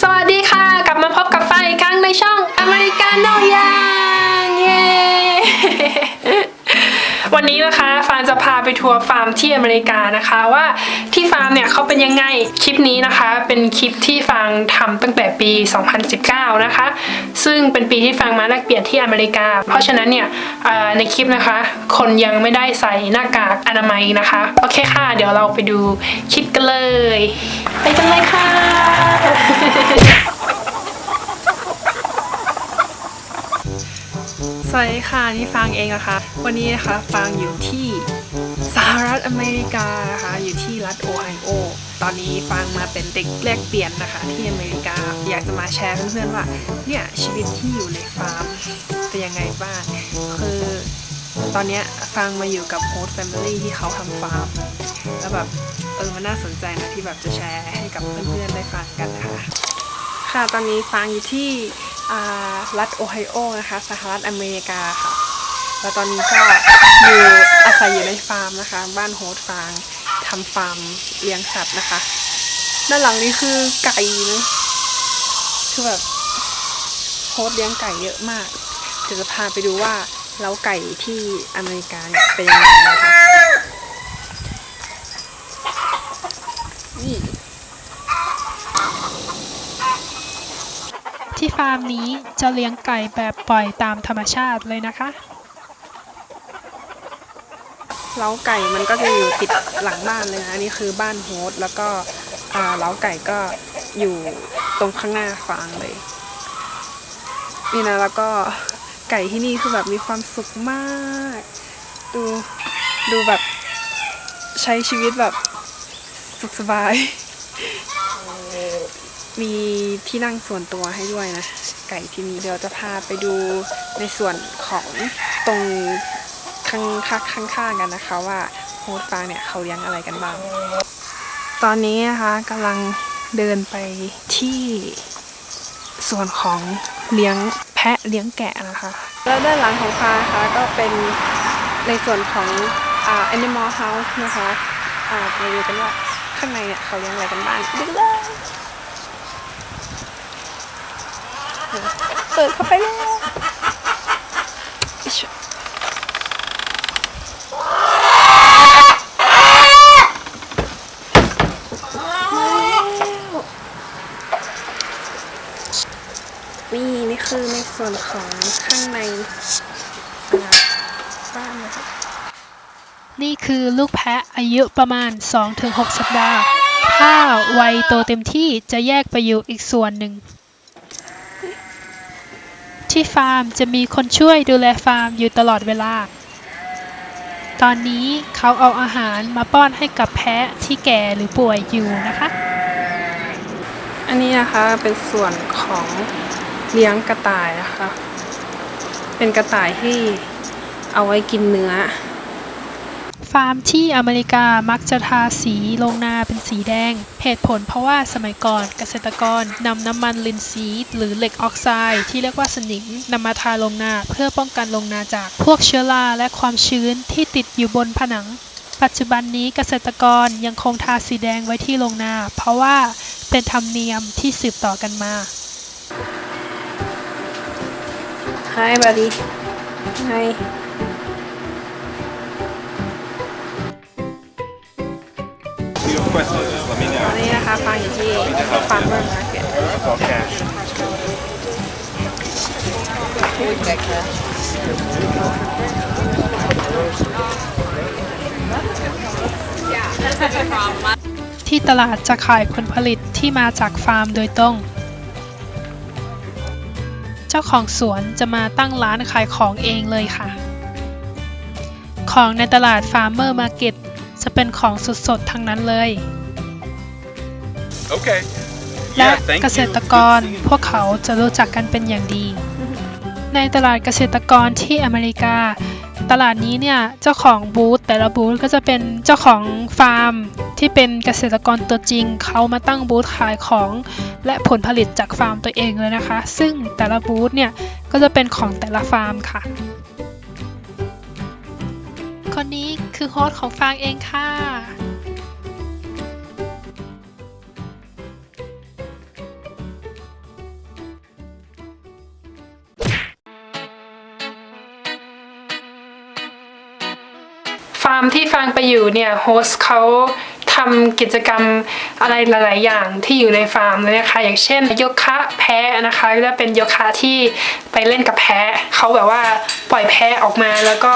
สวัสดีค่ะ กลับมาพบกับไฟอีกครั้งในช่องอเมริกาโน วันนี้นะคะฟางจะพาไปทัวร์ฟาร์มที่อเมริกานะคะว่าที่ฟาร์มเนี่ยเขาเป็นยังไงคลิปนี้นะคะ เป็นคลิปที่ฟางทำตั้งแต่ปี 2019 นะคะ ซึ่งเป็นปีที่ฟางมาแลกเปลี่ยนที่อเมริกา เพราะฉะนั้นเนี่ยในคลิปนะคะ คนยังไม่ได้ใส่หน้ากากอนามัยนะคะโอเคค่ะ เดี๋ยวเราไปดูคลิปกันเลย ไปกันเลยค่ะ สวัสดีค่ะนี่ฟางเองนะคะ วันนี้นะคะฟางอยู่ที่สหรัฐอเมริกานะคะอยู่ที่รัฐโอไฮโอตอนนี้ฟางมาเป็นเด็กแลกเปลี่ยนนะคะ ที่อเมริกาอยากจะมาแชร์เพื่อนๆว่าเนี่ยชีวิตที่อยู่ในฟาร์มเป็นยังไงบ้างคือตอนนี้ฟางมาอยู่กับโฮสต์แฟมิลี่ที่เขาทำฟาร์มแล้วแบบเออมันน่าสนใจนะที่แบบจะแชร์ให้กับเพื่อนๆได้ฟังกันนะคะค่ะตอนนี้ฟางอยู่ที่ รัฐโอไฮโอนะคะสหรัฐอเมริกาค่ะ แล้วตอนนี้ก็อยู่อาศัยอยู่ในฟาร์มนะคะ บ้านโฮสต์ฟางทำฟาร์มเลี้ยงสัตว์นะคะ ด้านหลังนี้คือไก่นะคือแบบโฮสเลี้ยงไก่เยอะมากเดี๋ยวจะพาไปดูว่าเล้าไก่ที่อเมริกาเนี่ยเป็นยังไงนะคะ นี่ ที่ ฟาร์มนี้จะเลี้ยงไก่แบบปล่อยตามธรรมชาติเลยนะคะ เล้าไก่มันก็จะอยู่ติดหลังบ้านเลยนะอันนี้คือบ้านโฮสแล้วก็อ่าเล้าไก่ก็อยู่ตรงข้างหน้าฟางเลยนี่นะแล้วก็ไก่ที่นี่คือแบบมีความสุขมาก ดูดูแบบใช้ชีวิตแบบสุขสบาย มีที่นั่งส่วนตัวให้ด้วยนะ ไก่ที่นี่เดี๋ยวจะพาไปดูในส่วนของตรงข้างข้างข้างข้างกันนะคะว่าโฮสฟางเนี่ยเขาเลี้ยงอะไรกันบ้าง ตอนนี้นะคะกำลังเดินไปที่ส่วนของเลี้ยงแพะเลี้ยงแกะนะคะ แล้วด้านหลังของฟางนะคะก็เป็นในส่วนของอ่า animal house นะคะอ่าไปดูกันว่าข้างในเนี่ยเขาเลี้ยงอะไรกันบ้างดูเลย เปิดเข้าไปเลยอิ๊ยนี่นี่คือในส่วนของข้างในบ้านนะคะนี่คือลูกแพะอายุประมาณ 2-6 สัปดาห์ ถ้าวัยโตเต็มที่จะแยกไปอยู่อีกส่วนหนึ่ง ที่ฟาร์มจะมีคนช่วยดูแลฟาร์มอยู่ตลอดเวลา ตอนนี้เขาเอาอาหารมาป้อนให้กับแพะที่แก่หรือป่วยอยู่นะคะ อันนี้นะคะเป็นส่วนของเลี้ยงกระต่ายนะคะ เป็นกระต่ายที่เอาไว้กินเนื้อ ฟาร์มที่อเมริกามักจะทาสีลงนาเป็นสีแดง เหตุผลเพราะว่าสมัยก่อนเกษตรกรนำน้ำมันลินซีดหรือเหล็กออกไซด์ที่เรียกว่าสนิมนำมาทาลงนาเพื่อป้องกันลงนาจากพวกเชื้อราและความชื้นที่ติดอยู่บนผนัง ปัจจุบันนี้เกษตรกรยังคงทาสีแดงไว้ที่ลงนา เพราะว่าเป็นธรรมเนียมที่สืบต่อกันมา Hi buddy Hi questions, just let me ต know. อนนี้นะคะฟังอยู่ที่ Farmer Market It's all cash. ที่ตลาดจะขายผลผลิตที่มาจากฟาร์มโดยตรง เจ้าของสวนจะมาตั้งร้านขายของเองเลยค่ะ ของในตลาด Farmer Market จะเป็นของสดๆทั้งนั้นเลย Okay. และ Yeah, thank เกษ you. ตรกร Good seeing you. พวกเขาจะรู้จักกันเป็นอย่างดี ในตลาดเกษตรกรที่อเมริกา ตลาดนี้เนี่ยเจ้าของบูธแต่ละบูธก็จะเป็นเจ้าของฟาร์ม ที่เป็นเกษตรกรตัวจริง เขามาตั้งบูธขายของและผลผลิตจากฟาร์มตัวเองเลยนะคะ ซึ่งแต่ละบูธเนี่ยก็จะเป็นของแต่ละฟาร์มค่ะ คนนี้คือโฮสต์ของฟางเองค่ะ ฟาร์มที่ฟางไปอยู่เนี่ยโฮสเขาทำกิจกรรมอะไรหลาย ๆ อย่างที่อยู่ในฟาร์มเลยนะคะอย่างเช่นโยคะแพ้นะคะก็จะเป็นโยคะที่ไปเล่นกับแพ้เขาแบบว่าปล่อยแพ้ออกมาแล้วก็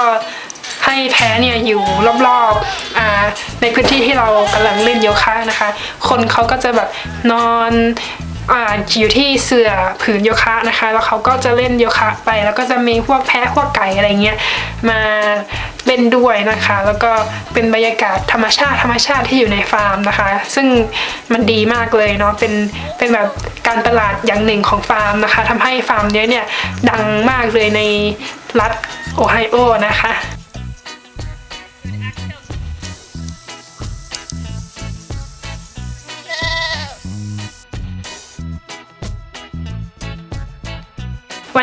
ให้แพะเนี่ยอยู่รอบๆอในพื้นที่ที่เรากำลังเล่นโยคะนะคะ คนเขาก็จะแบบนอนอ่าอยู่ที่เสื่อผืนโยคะนะคะ แล้วเขาก็จะเล่นโยคะไป แล้วก็จะมีพวกแพะพวกไก่อะไรเงี้ยมาเล่นด้วยนะคะ แล้วก็เป็นบรรยากาศธรรมชาติธรรมชาติที่อยู่ในฟาร์มนะคะ ซึ่งมันดีมากเลยเนาะเป็นเป็นแบบการตลาดอย่างหนึ่งของฟาร์มนะคะทำให้ฟาร์มเนี้ยเนี่ยดังมากเลยในรัฐโอไฮโอนะคะ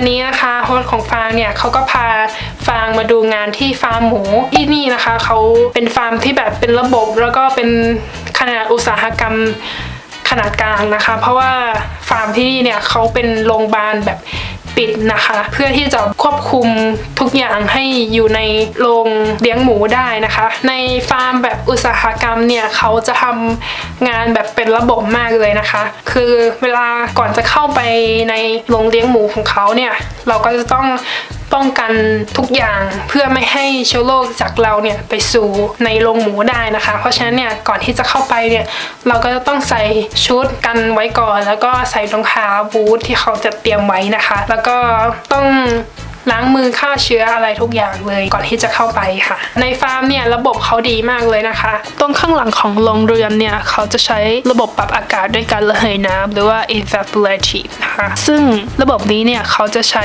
วันนี้นะคะโฮสของฟางเนี่ยเขาก็พาฟางมาดูงานที่ฟาร์มหมูที่นี่นะคะเขาเป็นฟาร์มที่แบบเป็นระบบ แล้วก็เป็นขนาดอุตสาหกรรมขนาดกลางนะคะ เพราะว่าฟาร์มที่นี่เนี่ยเขาเป็นโรงพยาบาลแบบ ปิดนะคะ เพื่อที่จะควบคุมทุกอย่างให้อยู่ในโรงเลี้ยงหมูได้นะคะ ในฟาร์มแบบอุตสาหกรรมเนี่ยเขาจะทำงานแบบเป็นระบบมากเลยนะคะ คือเวลาก่อนจะเข้าไปในโรงเลี้ยงหมูของเขาเนี่ยเราก็จะต้อง ป้องกันทุกอย่างเพื่อไม่ให้เชื้อโรคจากเราเนี่ยไปสู่ในโรงหมูได้นะคะ เพราะฉะนั้นเนี่ยก่อนที่จะเข้าไปเนี่ยเราก็จะต้องใส่ชุดกันไว้ก่อน แล้วก็ใส่รองเท้าบูทที่เขาจะเตรียมไว้นะคะ แล้วก็ต้อง ล้างมือฆ่าเชื้ออะไรทุกอย่างเลยก่อนที่จะเข้าไปค่ะ ในฟาร์มเนี่ยระบบเขาดีมากเลยนะคะ ตรงข้างหลังของโรงเรือนเนี่ยเขาจะใช้ระบบปรับอากาศด้วยการระเหยน้ำหรือว่า evaporative นะคะซึ่งระบบนี้เนี่ยเขาจะใช้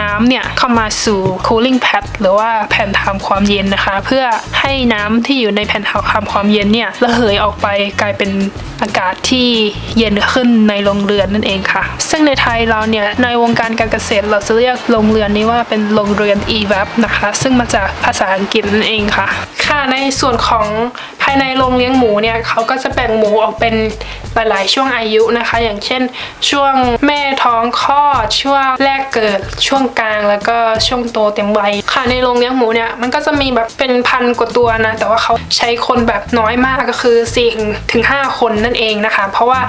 น้ำเนี่ยเข้ามาสู่ cooling pad หรือว่าแผ่นทำความเย็นนะคะ เพื่อให้น้ำที่อยู่ในแผ่นทำความเย็นเนี่ยระเหยออกไปกลายเป็นอากาศที่เย็นขึ้นในโรงเรือนนั่นเองค่ะ ซึ่งในไทยเราเนี่ยในวงการการเกษตรเราจะเรียกโรงเรือนนี้ว่าาเป็นโรงเรือน EVAP นะคะ ซึ่งมาจากภาษาอังกฤษนั่นเองค่ะ ค่ะในส่วนของภายในโรงเลี้ยงหมูเนี่ยเขาก็จะแบ่งหมูออกเป็นหลายๆ ช่วงอายุนะคะ อย่างเช่น ช่วงแม่ท้องคลอดช่วงแรกเกิดช่วงกลางแล้วก็ช่วงโตเต็มวัยค่ะในโรงเลี้ยงหมูเนี่ยมันก็จะมีแบบเป็นพันกว่าตัวนะ แต่ว่าเขาใช้คนแบบน้อยมากก็คือ4ถึง5คนนั่นเองนะคะ เพราะว่า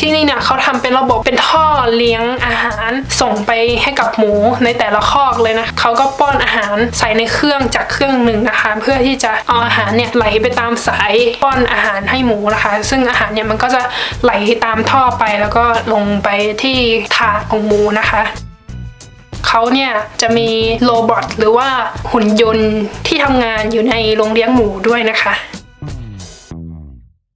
ที่นี่เนี่ยเขาทำเป็นระบบเป็นท่อเลี้ยงอาหารส่งไปให้กับหมูในแต่ละคอกเลยนะเขาก็ป้อนอาหารใส่ในเครื่องจากเครื่องหนึ่งนะคะ เพื่อที่จะเอาอาหารเนี่ยไหลไปตามสายป้อนอาหารให้หมูนะคะ ซึ่งอาหารเนี่ยมันก็จะไหลตามท่อไปแล้วก็ลงไปที่ถาดของหมูนะคะเขาเนี่ยจะมีโรบอทหรือว่าหุ่นยนต์ที่ทำงานอยู่ในโรงเลี้ยงหมูด้วยนะคะ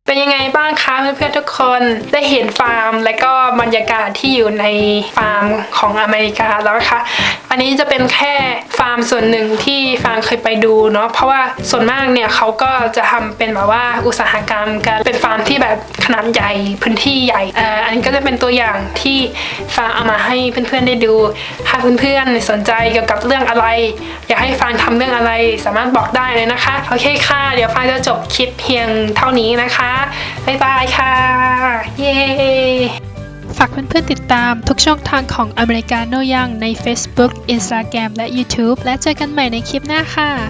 เป็นยังไงบ้างคะเพื่อนๆทุกคนได้เห็นฟาร์ม และก็บรรยากาศที่อยู่ในฟาร์มของอเมริกาแล้วนะคะอันนี้จะเป็นแค่ฟาร์มส่วนหนึ่งที่ฟางเคยไปดูเนาะเพราะว่าส่วนมากเนี่ยเขาก็จะทำเป็นแบบว่าอุตสาหกรรมกันเป็นฟาร์มที่แบบขนาดใหญ่พื้นที่ใหญ่อันนี้ก็จะเป็นตัวอย่างที่ฟางเอามาให้เพื่อนๆได้ดูถ้าเพื่อนๆสนใจเกี่ยวกับเรื่องอะไร อยากให้ฟางทำเรื่องอะไรสามารถบอกได้เลยนะคะโอเคค่ะ เดี๋ยวฟางจะจบคลิปเพียงเท่านี้นะคะบ๊ายบายค่ะเย้ ฝากเพื่อนๆติดตามทุกช่องทางของอเมริกาโนยังใน Facebook Instagram และ YouTube และเจอกันใหม่ในคลิปหน้าค่ะ